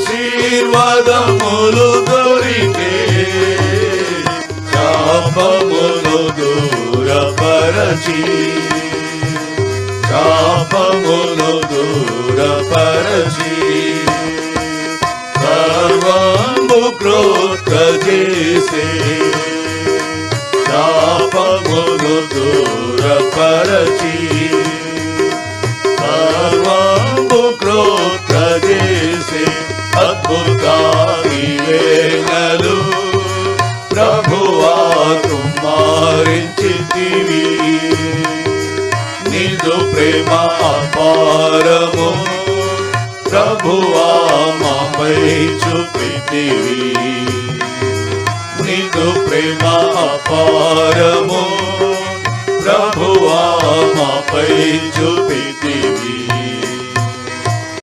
ఆశీర్వాదములు దొరికే శాపములు దూరపరచి శాపములు దూరపరచి సర్వము క్రోత చేసే శాపములు దూరపరచి సర్వము క్రోత అద్భుతాని వేళలు ప్రభువా కుమారించితివి నిజు ప్రేమ అపారము. ప్రభువా మాపై చూపితివి. నిజు ప్రేమ అపారము. ప్రభువా మాపై చూపితివి.